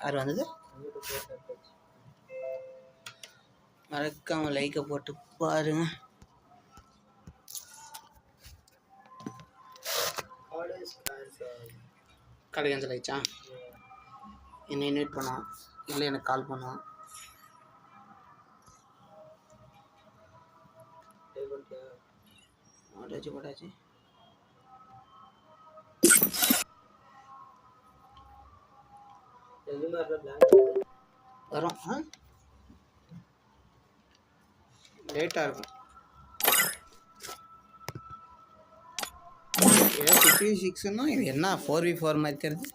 யார் வந்தது? மறக்காம லைக்கை போட்டு பாருங்க. கடை கேன்சல் ஆயிடுச்சா என்னை இன்வைட் பண்ணான். இல்லை எனக்கு கால் பண்ணான். போட்டாச்சு போட்டாச்சு. வரும். லேட்டாக இருக்கும். ஃபிஃப்டி சிக்ஸ்னா இது என்ன ஃபோர் வி ஃபோர் மாதிரி தெரியுது?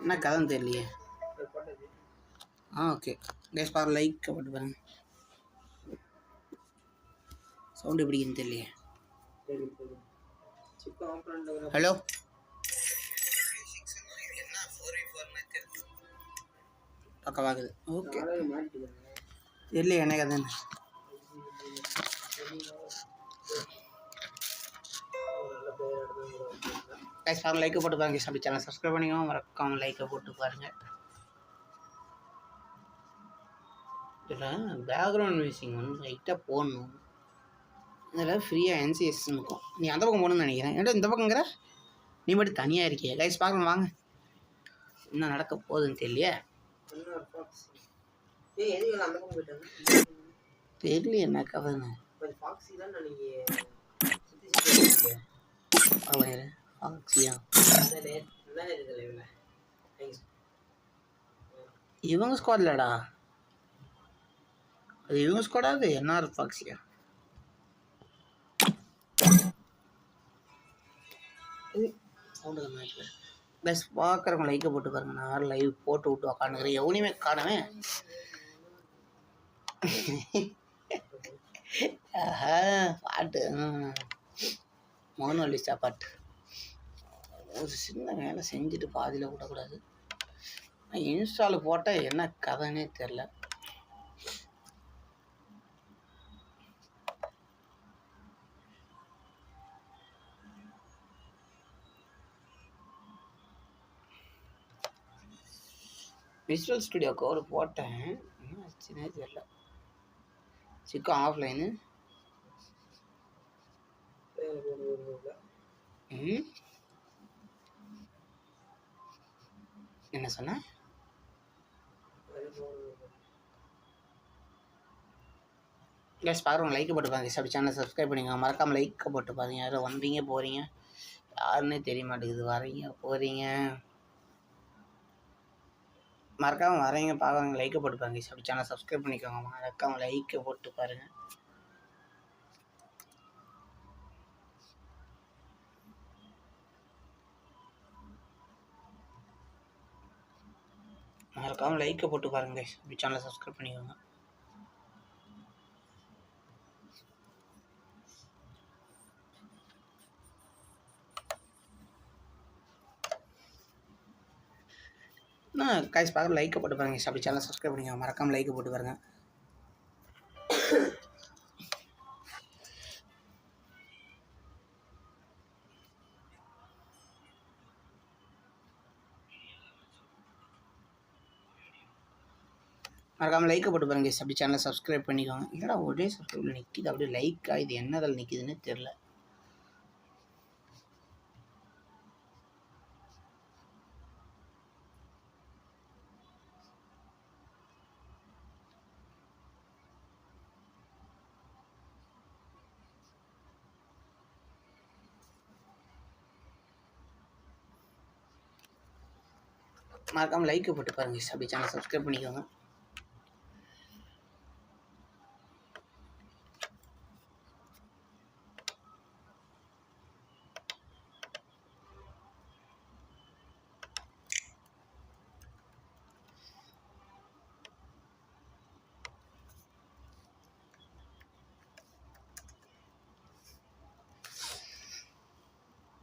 என்ன கதைன்னு தெரியலையே. ஆ ஓகே கேஸ் பாரு லைக் போட்டு பாருங்க. சவுண்டு எப்படின்னு தெரியலையே. ஹலோ பக்கவாகுது. ஓகே. தெரியல எனக்கு அது கைஸ் பாருங்க லைக்கை போட்டு பாருங்க. அப்படி சேனல் சப்ஸ்கிரைப் பண்ணிக்கோங்க. மறக்காம லைக்கை போட்டு பாருங்க. இதில் பேக்ரவுண்ட் மியூசிக் வந்து லைட்டாக போடணும். இதில் ஃப்ரீயாக என்சிஎஸ் இருக்கும். நீ அந்த பக்கம் போகணும்னு நினைக்கிறேன். ஏன்டா இந்த பக்கங்கிற நீ மட்டும் தனியாக இருக்கியே. கைஸ் பார்க்கலாம் வாங்க. என்ன நடக்க போகுதுன்னு தெரியலையே? தெரியல என்ன ஃபாக்ஸியா இவங்க ஸ்குவாட்லடா அது இவங்க ஸ்குவாடா அது என்ஆர் ஃபாக்ஸியா சவுண்டு ப்ளஸ் பார்க்குறவங்க லைக்கை போட்டு பாருங்க. நான் லைவ் போட்டு விட்டு உக்காந்துக்கிறேன். எவனையுமே காணவே பாட்டு. மோனோலிஸ்டா பாட்டு ஒரு சின்ன வேலை செஞ்சுட்டு பாதியில் விடக்கூடாது. இன்ஸ்டாவில் போட்டால் என்ன கதைன்னே தெரில விஷுவல் ஸ்டுடியோ கோடு போட்டேன். என்ன ஆச்சுன்னே தெரில ஆஃப்லைனு ம். என்ன சொன்ன? கேஸ் பார்க்குறவங்க லைக் போட்டு பாருங்க. அப்படி சேனல் சப்ஸ்கிரைப் பண்ணிக்கோங்க. மறக்காமல் லைக்கை போட்டு பாருங்க. யாரும் வந்தீங்க போகிறீங்க யாருன்னே தெரிய மாட்டேங்குது. வரீங்க போகிறீங்க மறக்காமல் வரவங்க பார்க்குறவங்க லைக்கை போட்டு பாருங்க. அப்படி சேனல் சப்ஸ்கிரைப் பண்ணிக்கோங்க. மறக்காமல் லைக்கை போட்டு பாருங்க. மறக்காமல் லைக்கை போட்டு பாருங்க அப்படி சேனலை சப்ஸ்கிரைப் பண்ணிக்கோங்க. காய்ஸ் கைஸ் பார்க்க லைக்கை போட்டு பாருங்க அப்படி சேனல் சப்ஸ்கிரைப் பண்ணிக்கோங்க. மறக்காம லைக்கை போட்டு பாருங்க. மறக்காம லைக்கை போட்டு பாருங்க அப்படி சேனலை சப்ஸ்கிரைப் பண்ணிக்கோங்க. இல்லைடா ஒரே சப்ஸ்கிரைப்ல நிற்கிது அப்படியே லைக்காக இது என்னதில் நிற்கிதுன்னு தெரில மறக்காமல் லைக்கை போட்டு பாருங்க அப்படி சேனல் சப்ஸ்கிரைப் பண்ணிக்கோங்க.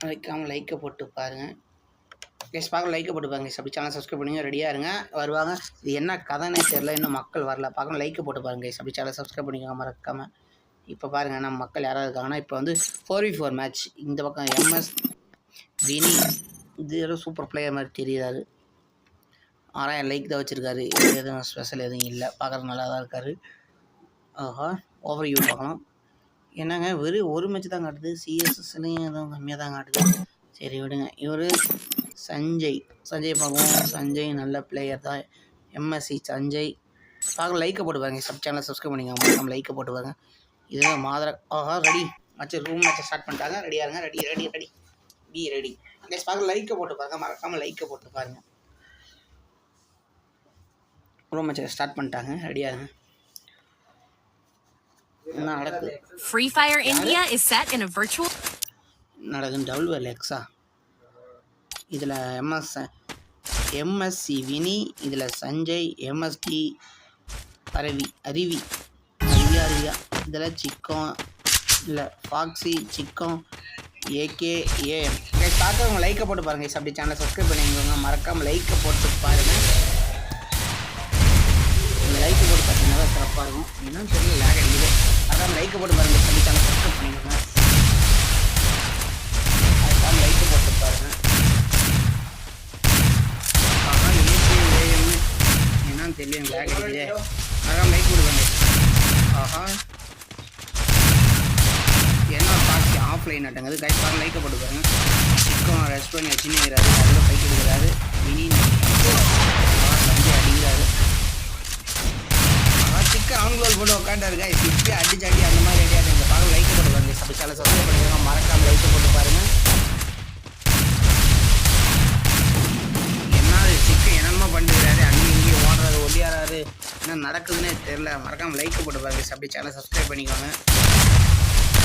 மறக்காம லைக்கை போட்டு பாருங்கள் கேஸ் பார்க்க லைக்கை போட்டு பாருங்க அப்படி சேனல் சப்ஸ்கிரைப் பண்ணுங்க. ரெடியாக இருங்க. வருவாங்க. இது என்ன கதைன்னு தெரியல. இன்னும் மக்கள் வரல. பார்க்கணும். லைக்கை போட்டு பாருங்க guys. அப்படி சேனல் சப்ஸ்கிரைப் பண்ணிக்கோங்க. மறக்காமல் இப்போ பாருங்க நம்ம மக்கள் யாராவது இருக்காங்கன்னா இப்போ வந்து ஃபோர் வி ஃபோர் மேட்ச் இந்த பக்கம் எம்எஸ் வினி இது ஏதோ சூப்பர் பிளேயர் மாதிரி தெரியுறாரு. ஆறாயிரம் லைக் தான் வச்சுருக்காரு. எதுவும் ஸ்பெஷல் எதுவும் இல்லை. பார்க்குறது நல்லா தான் இருக்கார். ஆஹா ஓவர் வியூ பார்க்கலாம். என்னங்க வெறும் ஒரு மேட்ச் தான் காட்டுது. சிஎஸ்எஸ்லேயும் எதுவும் கம்மியாக தான் காட்டுது. சரி விடுங்க. இவர் சஞ்சய். சஞ்சய் பார்ப்போம் சஞ்சய் நல்ல பிளேயர் தான். எம்எஸ்சி சஞ்சய். பார்க்க லைக்கை போட்டு பாருங்க. சப் சேனலை சப்ஸ்கிரைப் பண்ணிக்கோங்க. மறக்காம லைக்கை போட்டு பாருங்க. இது மாதர ஆஹா ரெடி மேட்ச் ரூம் மேட்ச்சை ஸ்டார்ட் பண்ணிட்டாங்க. ரெடியாக இருங்க. Ready ready ready B ready next பார்க்க லைக்கை போட்டு பாருங்க. மறக்காமல் லைக்கை போட்டு பாருங்க. ரூம் மேட்ச்சை ஸ்டார்ட் பண்ணிட்டாங்க. ரெடியாக இருங்க. என்ன நடக்குது? Free Fire India is set in a virtual நடக்குது. டபுள் எக்ஸா இதில் எம்எஸ் எம்எஸ்சி வினி இதில் சஞ்சய் எம்எஸ்டி அரவி அருவி அரியா அரியா இதில் சிக்கம் இல்லை ஃபாக்ஸி சிக்கம் ஏகே ஏஎம். பார்க்குறவங்க லைக்கை போட்டு பாருங்க அப்படி சேனலை சப்ஸ்கிரைப் பண்ணிக்கோங்க. மறக்காமல் லைக்கை போட்டு பாருங்கள் லைக் போட்டு பார்த்தீங்கன்னா சிறப்பாக இருக்கும். என்னன்னு தெரியல லேக் அடிக்குது. அதான் லைக் போட்டு பாருங்க சொல்லி சேனல் சப்ஸ்கிரைப் பண்ணிக்கோங்க. ரெஸ்ட் அதில் பைக் எடுக்கிறாரு. மினி அடிக்கிறாரு. சிக்கன் அவங்களோட போட்டு உட்காண்டாருங்க சிப்பி அடிச்சு அடி அந்த மாதிரி ரெடியாக இந்த பார்க்க லைக் போட்டு பாருங்க அப்படி சேனல் சப்ஸ்கிரைப் பண்ணிக்கோங்க. மறக்காம லைக் போட்டு பாருங்க. என்ன சிக்க என்னமோ பண்ணுறாரு அங்கேயும் இங்கேயும் ஓடுறாரு ஒடியாராரு என்ன நடக்குதுன்னே தெரில மறக்காம லைக் போட்டு பாருங்க. அப்படி சேனல் சப்ஸ்கிரைப் பண்ணிக்கோங்க.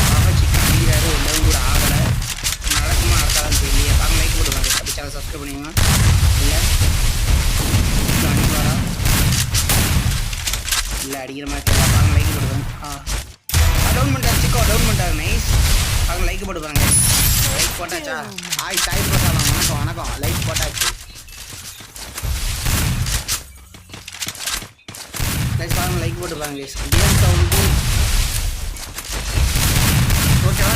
பாப்பா சிக்கன் அடிக்கிறாரு. ஒன்றும் கூட ஆகலை. நடக்குமா நடக்காதான்னு தெரியல. சேனல் சப்ஸ்கிரைப் பண்ணிக்கோங்க இல்லை அடிப்பாரா இல்லை அடிக்கிற மாதிரி தெரியல பாருங்க லைக் போட்டு பாருங்க ஆ டவுன் பண்ணிட்டாரு சிக்கோ டவுன் பண்ணிட்டாரு நைஸ் பாருங்க லைக் போட்டு பாருங்க லைக் போட்டாச்சா ஆய் சாய் பிரசாதம் வணக்கம் வணக்கம் லைக் போட்டாச்சு லைக் பாருங்க லைக் போட்டு பாருங்க. கேம் சவுண்டு ஓகேவா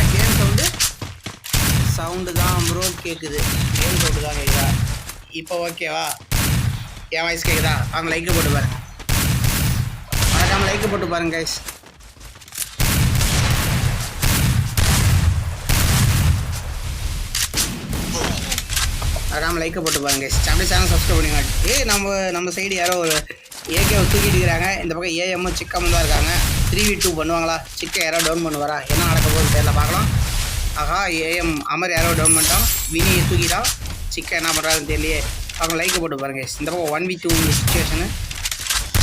சவுண்டு தான் ப்ரோ கேட்குது ஏன் சவுண்டு தான் கேட்குதா இப்போ ஓகேவா என் வாய்ஸ் கேட்குதா அவங்க லைக் போட்டு பாருங்க. மறக்காமல் லைக் போட்டு பாருங்க கைஸ் மறக்காமல் லைக் போட்டு பாருங்க கைஸ் தமிழ் சேனல் சப்ஸ்கிரைப் பண்ணுங்க ஏ நம்ம நம்ம சைடு யாரோ ஒரு ஏகே தூக்கிட்டு இருக்கிறாங்க. இந்த பக்கம் ஏஎம்மும் சிக்கம் தான் இருக்காங்க. த்ரீ வி டூ பண்ணுவாங்களா? சிக்க யாரோ டவுன் பண்ணுவாரா? என்ன நடக்க போகுது தெரியல பார்க்கலாம். ஆஹா ஏஎம் அமர் யாரோ டவுன் பண்ணிட்டான். வினி தூக்கிட்டான். சிக்கா என்ன பண்ணுறாருன்னு தெரியலையே. அவங்க லைக் போட்டு பாருங்க இந்த பக்கம் ஒன் வி டூ சுச்சுவேஷனு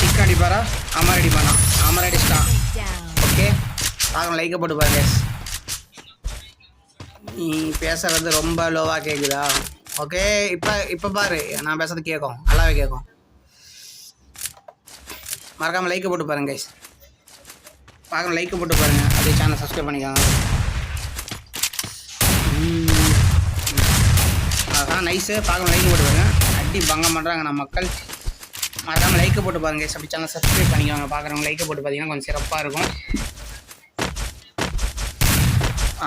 சிக்க அடிப்பாரா அமர் அடிப்பானா அமர் அடிச்சிட்டான். ஓகே அவங்க லைக்கை போட்டு பாருங்க நீ பேசுறது ரொம்ப லோவாக கேட்குதா ஓகே இப்போ இப்போ பாரு. நான் பேசுறது கேட்கும் நல்லாவே கேட்கும் மறக்காமல் லைக்கை போட்டு பாருங்க கைஸ் பார்க்கணும் லைக்கை போட்டு பாருங்கள் அதே சேனல் சப்ஸ்கிரைப் பண்ணிக்கோங்க. ஆனால் நைஸு பார்க்கணும் லைக் போட்டு பாருங்க. அடி பங்கம் பண்ணுறாங்க நம்ம மக்கள். மறக்காமல் லைக்கை போட்டு பாருங்க அப்படி சேனல் சப்ஸ்கிரைப் பண்ணிக்கோங்க. பார்க்குறவங்க லைக்கை போட்டு பார்த்தீங்கன்னா கொஞ்சம் சிறப்பாக இருக்கும்.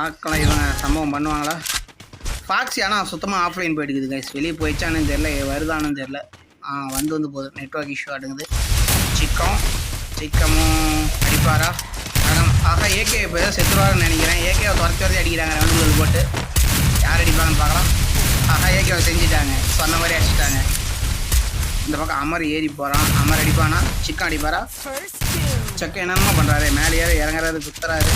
ஆக்கலாம் இவங்க சம்பவம் பண்ணுவாங்களா? ஃபாக்ஸி ஆனால் சுத்தமாக ஆஃப்லைன் போயிட்டுக்குது கைஸ் வெளியே போயிடுச்சானு தெரில வருதானு தெரில ஆ வந்து வந்து போதும் நெட்ஒர்க் இஷ்யூ ஆடுங்குது சிக்கம். சிக்கமும் அடிப்பாரா? அதான் ஆகா ஏகே இப்போ ஏதோ செத்துருவாருன்னு நினைக்கிறேன். ஏகேவை துரத்தி துரத்தி அடிக்கிறாங்க ரெண்டு போட்டு. யார் அடிப்பாங்கன்னு பார்க்கலாம். ஆஹா ஏகேவை செஞ்சுட்டாங்க சொன்ன மாதிரி அடிச்சிட்டாங்க இந்த பக்கம் அமர் ஏறி போகிறான் அமர் அடிப்பானா? சிக்கன் அடிப்பாரா? செக்க என்னென்னமோ பண்ணுறாரு மேலேயாவது இறங்குறாரு குத்துறாரு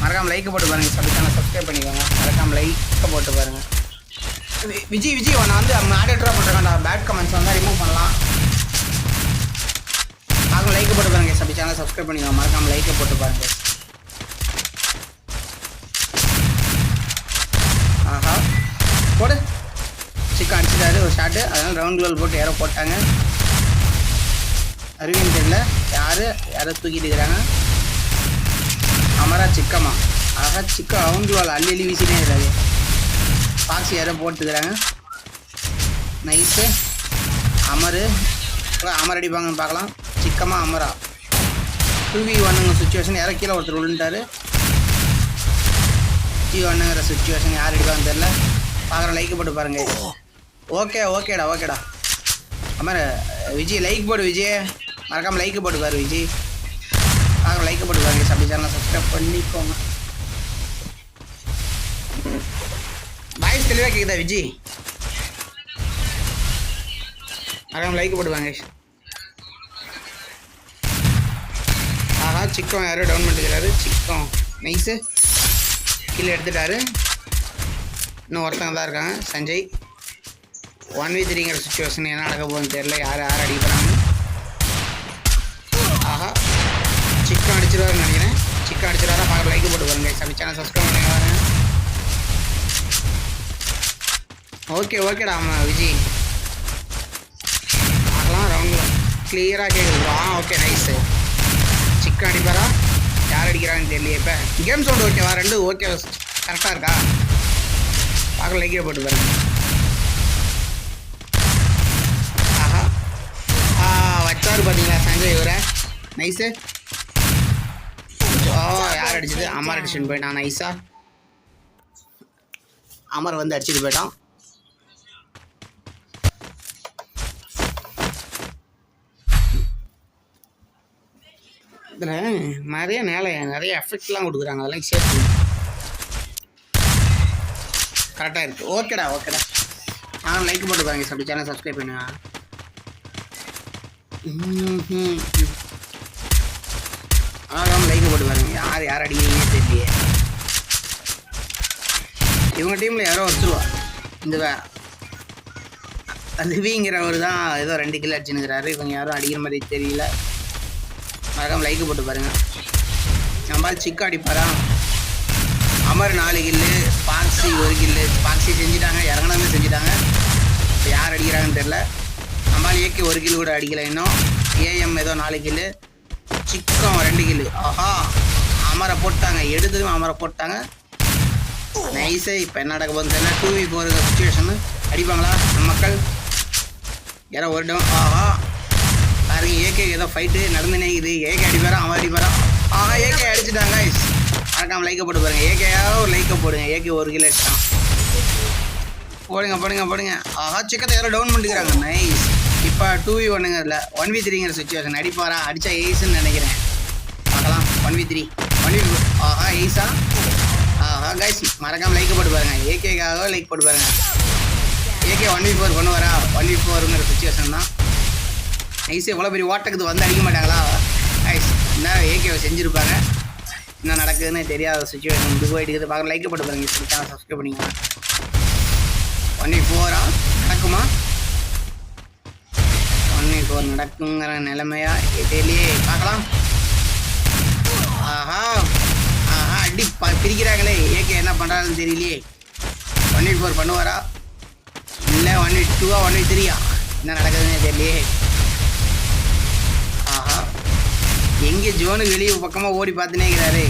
மறக்காமல் லைக் போட்டு பாருங்கள் சப்ஸ்கிரைப் சேனல் சப்ஸ்கிரைப் பண்ணிக்கோங்க. மறக்காமல் லைக் போட்டு பாருங்கள் வி- விஜய் விஜய் நான் வந்து ஆடிட்டராக பண்ணுறாங்க பேட் கமெண்ட்ஸ் வந்தால் ரிமூவ் பண்ணலாம். மறக்காம லைக் போட்டு பாருங்க. சபி சேனல் சப்ஸ்கிரைப் பண்ணிக்கோங்க. மறக்காமல் லைக் போட்டு பாருங்கள் ஆஹா போடு சிக்கன் அடிச்சிட்டாரு ஒரு ஷாட்டு அதனால ரவுண்ட் கோல் போட்டு யாரோ போட்டாங்க. அறிவியன் தெரியல. யார்? யாரோ தூக்கிட்டு இருக்கிறாங்க. அமரா சிக்கமா ஆகா சிக்க ரவுண்ட் கோல் அள்ளி அள்ளி வீசிட்டே இருக்காது பாக்ஸ் யாரோ போட்டுக்கிறாங்க நைஸு அமரு. அமர் அடிப்பாங்கன்னு பார்க்கலாம். சிக்கமா அமரா. டூ வி ஒன்னுங்க சுச்சுவேஷன் யாரோ கீழே ஒருத்தர் விழுந்துட்டாரு. டி ஒன்னுங்கிற சுச்சுவேஷன் யார் அடிப்பாங்கன்னு தெரில பார்க்குற லைக் போட்டு பாருங்க. ஓகே ஓகேடா ஓகேடா. அம்மா விஜய் லைக் போடு விஜய் மறக்காம லைக் போட்டு பாரு விஜய் பார்க்குற லைக் போட்டு பாருங்க அப்படி சேனல் சப்ஸ்கிரைப் பண்ணிக்கோங்க. வாய்ஸ் தெளிவாக கேட்குதா விஜய் மறக்காம லைக் போட்டுவாங்க ஆஹா சிக்கம் யாரும் டவுன் பண்ணிக்கிறாரு சிக்கம் நைஸு கீழே எடுத்துட்டாரு. இன்னும் ஒருத்தங்க தான் இருக்காங்க. சஞ்சய். ஒன் வி த்ரீங்கிற சுச்சுவேஷன் என்ன நடக்க போகுதுன்னு தெரியல. யார் யார் அடிக்கிறாங்க ஆஹா. சிக்கன் அடிச்சிருவாருன்னு நினைக்கிறேன். சிக்கன் அடிச்சிருவாரா? பார்க்க லைக் போட்டு பாருங்க. சபி சேனல் சப்ஸ்கிரைப் பண்ணி பாருங்க. ஓகே ஓகேடா ஆமாம் விஜய் பார்க்கலாம் ரவுண்டில் கிளியராக கேட்குது ஆ ஓகே நைஸு சிக்கன் அடிப்பாரா? யார் அடிக்கிறாங்கன்னு தெரியலையே இப்போ. கேம் சவுண்ட் ஓகேவா ரெண்டு ஓகே கரெக்டாக இருக்கா? பார்க்க லைக்கே போட்டு பாருங்க ஆஹா ஆ வச்சாரு பார்த்தீங்களா சஞ்சய் இவரை நைஸு? ஓ யார் அடிச்சது? அமர் அடிச்சுட்டு போயிட்டான். நைஸா? அமர் வந்து அடிச்சுட்டு போயிட்டான். இதில் நிறைய நேலை நிறைய எஃபெக்ட்லாம் கொடுக்குறாங்க. அதெல்லாம் சேர்த்து கரெக்டாக இருக்குது ஓகேடா ஓகேடா நான் லைக் போட்டுக்காங்க பாருங்க சேனல் சப்ஸ்கிரைப் பண்ணுங்க. ஆகாம லைக் போட்டு பாருங்க. யார் யார் அடிக்கிறீங்க தெரியலையே. இவங்க டீமில் யாரோ வச்சுருவா இந்த லிவிங்கிறவர் தான் ஏதோ ரெண்டு கிலோ அடிச்சுனுங்கிறாரு இவங்க யாரும் அடிக்கிற மாதிரி தெரியல. மறக்காம லைக் போட்டு பாருங்க. நம்மால் சிக்கு அடிப்பாரா? அமர் நாலு கில்லு பாக்ஸி ஒரு கில்லு பாக்ஸி செஞ்சுட்டாங்க இறங்கினதுமே செஞ்சுட்டாங்க. இப்போ யார் அடிக்கிறாங்கன்னு தெரில நம்மளால் ஏகே ஒரு கில் கூட அடிக்கல இன்னும். ஏஎம் ஏதோ நாலு கில்லு. சிக்கம் ரெண்டு கில்லு. ஆஹா. அமரை போட்டாங்க. எடுத்ததும் அமரை போட்டாங்க. நைஸே. இப்போ என்ன நடக்க போகுது தெரியல. டூ வி ஃபோர் சுச்சுவேஷனு அடிப்பாங்களா? நம்ம மக்கள். யாரோ ஒரு டவுன். ஆஹா. பாருங்க. ஏகே ஏதோ ஃபைட்டு நடந்துனே இது ஏகே அடிப்பாரா? அவன் அடிப்பாரா? ஆஹா. ஏகே அடிச்சுட்டாங்க guys. மறக்காம லைக்கை போட்டு பாருங்க. ஏகேயாக ஒரு லைக்கை போடுங்க. ஏகே ஒரு கிலோ அடிச்சிட்டான். போடுங்க போடுங்க போடுங்க. ஆஹா. சிக்கத்தை யாரோ டவுன் பண்ணிக்கிறாங்க நைஸ் இப்போ டூ வி ஒன்றுங்க இல்லை ஒன் வி த்ரீங்கிற சுச்சுவேஷன் அடிப்பாரா அடித்தா எய்ஸ்ன்னு நினைக்கிறேன். பார்க்கலாம். One v three one v ஆஹா எய்ஸா ஆஹா கைஸ் மறக்காமல் லைக் போட்டு பாருங்க. ஏகேக்காக லைக் போட்டு பாருங்க. ஏகே ஒன் வி ஃபோர் பண்ணுவாரா ஒன் வி ஃபோருங்கிற சுச்சுவேஷன் தான். நைஸே இவ்வளோ பெரிய ஓட்டக்குது வந்து அடிக்க மாட்டாங்களா? ஐஸ் என்ன ஏகேவை செஞ்சுருப்பாங்க? என்ன நடக்குதுன்னு தெரியாத சுச்சுவேஷன் இது போயிட்டு இருக்குது. பார்க்க லைக் போட்டு பாருங்க. சப்ஸ்கிரைப் பண்ணிக்கலாம் ஒன் வி ஃபோரா நடக்குமா? போர் நடக்குங்கிற நிலைமையா தெரியலையே பார்க்கலாம். ஆஹா ஆஹா அடி ப பிரிக்கிறாங்களே. ஏகே என்ன பண்ணுறாங்கன்னு தெரியலையே. ஒன் எயிட் ஃபோர் பண்ணுவாரா? இல்லை ஒன் எயிட் டூவா ஒன் எயிட் த்ரீயா என்ன நடக்குதுன்னு தெரியலையே. ஆஹா எங்கே ஜோனுக்கு வெளியே பக்கமாக ஓடி பார்த்துனே இருக்கிறாரு.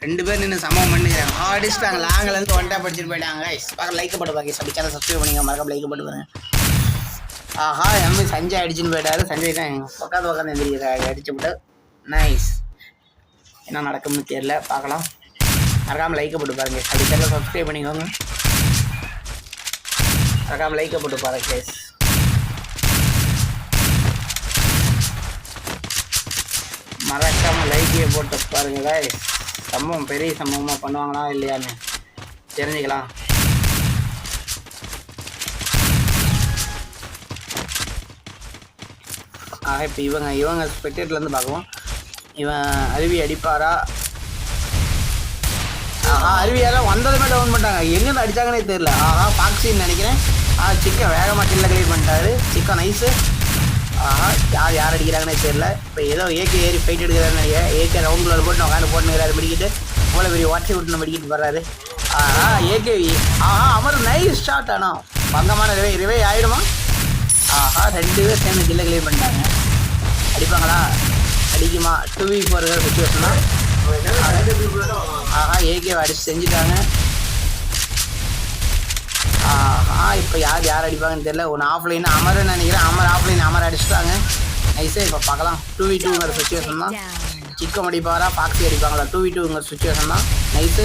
ரெண்டு பேர் நின்று சமம் பண்ணுகிறாங்க. ஆ, நாங்கள் லாங்கில் இருந்து ஒன்டா படிச்சுட்டு போயிட்டாங்க பார்க்க லைக் போட்டு பாக்கி சப்பி சேனல் சப்ஸ்கிரைப் பண்ணிங்க மறக்காம லைக் போட்டு பாருங்க. ஆஹா எம்மி சஞ்சய் அடிச்சுன்னு போயிட்டாரு. சஞ்சய் தான் உட்காந்து உட்காந்து எந்திரிக்கிறாரு. அடிச்சு விட்டு நைஸ் என்ன நடக்கும்னு தெரியல பார்க்கலாம். மறக்காம லைக் போட்டு பாருங்க. அப்படி சேனல் சப்ஸ்கிரைப் பண்ணிக்கோங்க. மறக்காம லைக் போட்டு பாருங்க கேஸ் மறக்காம லைக்கே போட்டு பாருங்க guys. சம்பவம் பெரிய சம்பவமாக பண்ணுவாங்களா இல்லையான்னு தெரிஞ்சுக்கலாம். ஆக இப்போ இவங்க இவங்க ஸ்பெக்டேட்லேருந்து பார்க்குவோம். இவன் அருவி அடிப்பாரா? ஆஹா அருவியெல்லாம் வந்ததுமே டவுன் பண்ணிட்டாங்க. எங்கேருந்து அடிச்சாங்கன்னே தெரில ஆஹா பாக்ஸின்னு நினைக்கிறேன். ஆ சிக்கன் வேகமாக கில்ல கிளியர் பண்ணிட்டாரு. சிக்கன் நைஸு ஆஹா யார் யார் அடிக்கிறாங்கன்னே தெரில இப்போ ஏதோ ஏகே ஏறி ஃபைட் எடுக்கிறாருன்னு நினைக்கிறேன். ஏகே ரவுண்டில் போட்டு உட்காந்து போட்டுக்கிறாரு படிக்கிட்டு அவ்வளோ பெரிய வாட்சி விட்டு படிக்கிட்டு வர்றாரு ஆஹா ஏகேவி ஆஹா அமர் நைஸ் ஷாட் ஆனால் பங்கமான ரிவே ரிவே ஆகிடுமா ஆஹா ரெண்டு பேர் சேர்ந்து கில்ல கிளியர் பண்ணிட்டாங்க. அடிப்பாங்களா? அடிக்குமா? டூ வி ஃபோர் சுச்சுவேஷனா ஆஹா ஏகே அடிச்சு செஞ்சுட்டாங்க. ஆஹா இப்போ யார் யார் அடிப்பாங்கன்னு தெரியல. ஒன்று ஆஃப்லைன் அமர்னு நினைக்கிறேன். அமர் ஆஃப்லைன் அமர் அடிச்சிட்டாங்க. நைஸே இப்போ பார்க்கலாம். டூ வி டூங்கிற சுச்சுவேஷன் தான். சிக்கம் அடிப்பாரா? பாக்ஸி அடிப்பாங்களா? டூ வி டூங்கிற சுச்சுவேஷன் தான். நைஸு